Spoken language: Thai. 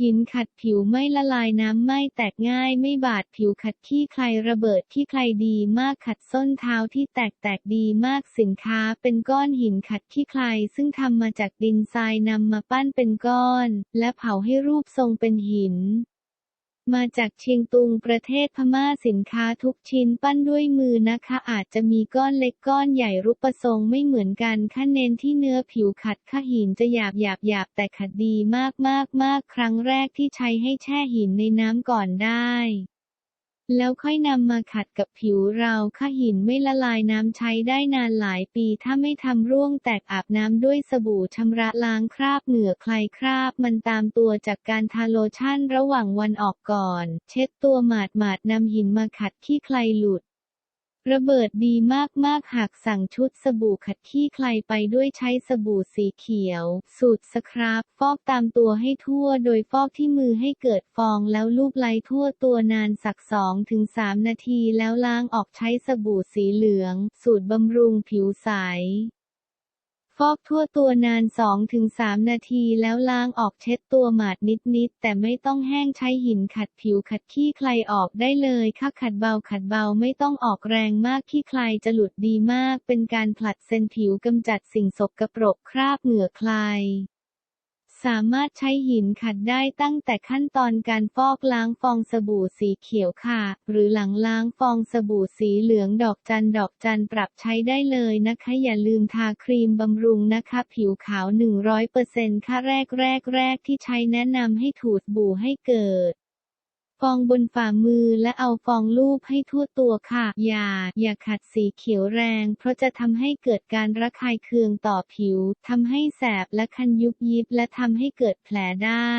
หินขัดผิวไม่ละลายน้ำไม่แตกง่ายไม่บาดผิวขัดขี้ใครระเบิดที่ใครดีมากขัดส้นเท้าที่แตกแตกดีมากสินค้าเป็นก้อนหินขัดขี้ใครซึ่งทำมาจากดินทรายนำมาปั้นเป็นก้อน และเผาให้รูปทรงเป็นหิน มาจากเชียงตุงประเทศพม่าสินค้าทุกชิ้นปั้นด้วยมือนะคะ อาจจะมีก้อนเล็กก้อนใหญ่รูปทรงไม่เหมือนกันขั้นเน้นที่เนื้อผิวขัดข้าหินจะหยาบหยาบหยาบแต่ขัดดีมากมากมากครั้งแรกที่ใช้ให้แช่หินในน้ำก่อนได้ แล้วค่อยนำมาขัดกับผิวเราข้าหินไม่ละลายน้ำใช้ได้นานหลายปีถ้าไม่ทำร่วงแตกอาบน้ำด้วยสบู่ชำระล้างคราบเหงื่อใครคราบมันตามตัวจากการทาโลชั่นระหว่างวันออกก่อน เช็ดตัวหมาดหมาดนำหินมาขัดขี้ใครหลุด ระเบิดดีมากๆ หากสั่งชุดสบู่ขัดขี้ใครไปด้วยใช้สบู่สีเขียว สูตรสครับ ฟอกตามตัวให้ทั่วโดยฟอกที่มือให้เกิดฟองแล้วลูบไล้ทั่วตัวนานสัก 2-3 นาทีแล้วล้างออกใช้สบู่สีเหลือง สูตรบำรุงผิวใส ฟอกทั่วตัวนาน 2-3 นาทีแล้วล้างออกเช็ดตัวหมาดนิดๆ แต่ไม่ต้องแห้งใช้หินขัดผิวขัดขี้ใครออกได้เลยค่ะขัดเบาขัดเบาไม่ต้องออกแรงมากขี้ใครจะหลุดดีมาก เป็นการผลัดเซนผิวกำจัดสิ่งสกปรกคราบเหงื่อใคร สามารถใช้หินขัดได้ตั้งแต่ขั้นตอนการฟอกล้างฟองสบู่สีเขียวค่ะ หรือหลังล้างฟองสบู่สีเหลืองดอกจันดอกจันปรับใช้ได้เลยนะคะ อย่าลืมทาครีมบำรุงนะคะ ผิวขาว 100%ค่ะแรกแรกแรกที่ใช้แนะนำให้ถูสบู่ให้เกิด องบนฝ่ามือและเอาฟองลูบให้ทั่วตัวค่ะ อย่า อย่าขัดสีเขียวแรง เพราะจะทำให้เกิดการระคายเคืองต่อผิว ทำให้แสบและคันยุบยิบและทำให้เกิดแผลได้